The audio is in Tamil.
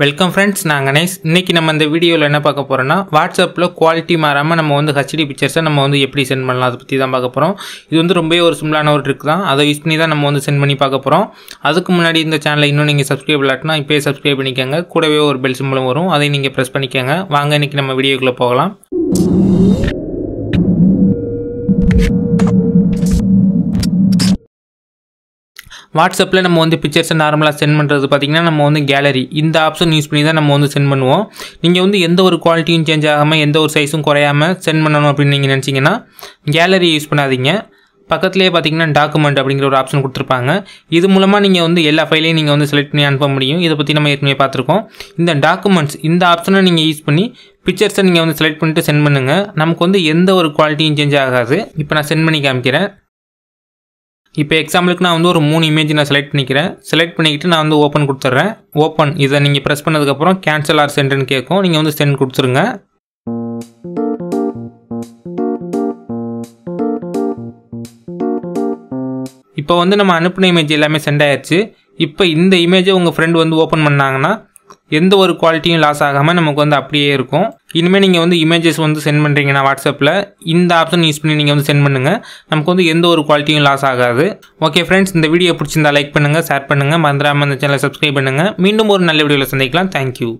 வெல்கம் ஃப்ரெண்ட்ஸ் நான் கணேஷ். இன்றைக்கி நம்ம இந்த வீடியோவில் என்ன பார்க்க போகிறோன்னா வாட்ஸ்அப்பில் குவாலிட்டி மாறாமல் நம்ம வந்து ஹெச்டி பிக்சர்ஸை நம்ம வந்து எப்படி சென்ட் பண்ணலாம் அதை பற்றி தான் பார்க்க போகிறோம் இது வந்து ரொம்பவே ஒரு சிம்பிளான ஒரு ட்ரிக் தான். அதை யூஸ் பண்ணி தான் நம்ம வந்து சென்ட் பண்ணி பார்க்க போகிறோம் அதுக்கு முன்னாடி இந்த சேனலை இன்னும் நீங்கள் சப்ஸ்கிரைப் இல்லாட்டினா இப்போயே சப்ஸ்கிரைப் பண்ணிக்கோங்க. கூடவே ஒரு பெல் சிம்பிளும் வரும். அதை நீங்கள் ப்ரெஸ் பண்ணிக்கோங்க. வாங்க இன்றைக்கி நம்ம வீடியோக்குள்ளே போகலாம். வாட்ஸ்அப்பில் நம்ம வந்து பிக்சர்ஸை நார்மலாக சென்ட் பண்ணுறது பார்த்திங்கன்னா நம்ம வந்து கேலரி இந்த ஆப்ஷன் யூஸ் பண்ணி தான் நம்ம வந்து சென்ட் பண்ணுவோம். நீங்கள் வந்து எந்த ஒரு குவாலிட்டியும் சேஞ்ச் ஆகாமல் எந்த ஒரு சைஸும் குறையாமல் சென்ட் பண்ணணும் அப்படின்னு நீங்கள் நினச்சிங்கன்னா கேலரி யூஸ் பண்ணாதீங்க. பக்கத்துலேயே பார்த்தீங்கன்னா டாக்குமெண்ட் அப்படிங்கிற ஒரு ஆப்ஷன் கொடுத்துருப்பாங்க. இது மூலமாக நீங்கள் வந்து எல்லா ஃபைலையும் நீங்கள் வந்து செலக்ட் பண்ணி அனுப்ப முடியும். இதை பற்றி நம்ம ஏற்கனவே பார்த்துருக்கோம். இந்த டாக்குமெண்ட்ஸ் இந்த ஆப்ஷனை நீங்கள் யூஸ் பண்ணி பிக்சர்ஸை நீங்கள் வந்து செலக்ட் பண்ணிட்டு சென்ட் பண்ணுங்கள் நமக்கு வந்து எந்த ஒரு குவாலிட்டியும் சேஞ்ச் ஆகாது. இப்போ நான் சென்ட் பண்ணி காமிக்கிறேன். இப்போ எக்ஸாம்பிளுக்கு நான் வந்து ஒரு மூணு இமேஜ் நான் செலக்ட் பண்ணிக்கிறேன். செலக்ட் பண்ணிக்கிட்டு நான் வந்து ஓப்பன் கொடுத்துட்றேன். ஓப்பன் இதை நீங்கள் ப்ரெஸ் பண்ணதுக்கப்புறம் கேன்சல் ஆர் சென்ட்னு கேட்கும். நீங்கள் வந்து சென்ட் கொடுத்துருங்க. இப்போ வந்து நம்ம அனுப்பின இமேஜ் எல்லாமே சென்ட் ஆயிடுச்சு இப்போ இந்த இமேஜை உங்கள் ஃப்ரெண்டு வந்து ஓப்பன் பண்ணாங்கன்னா எந்த ஒரு குவாலிட்டியும் லாஸ் ஆகாமல் நமக்கு வந்து அப்படியே இருக்கும். இனிமேல் நீங்கள் வந்து இமேஜஸ் வந்து சென்ட் பண்ணுறீங்கன்னா வாட்ஸ்அப்பில் இந்த ஆப்ஷன் யூஸ் பண்ணி நீங்கள் வந்து சென்ட் பண்ணுங்கள் நமக்கு வந்து எந்த ஒரு குவாலிட்டியும் லாஸ் ஆகாது. ஓகே ஃப்ரெண்ட்ஸ் இந்த வீடியோ பிடிச்சிருந்தா லைக் பண்ணுங்கள் ஷேர் பண்ணுங்கள் மறந்துடாமல் இந்த சேனலை சப்ஸ்கிரைப் பண்ணுங்கள் மீண்டும் ஒரு நல்ல வீடியோவில் சந்திக்கலாம். தேங்க்யூ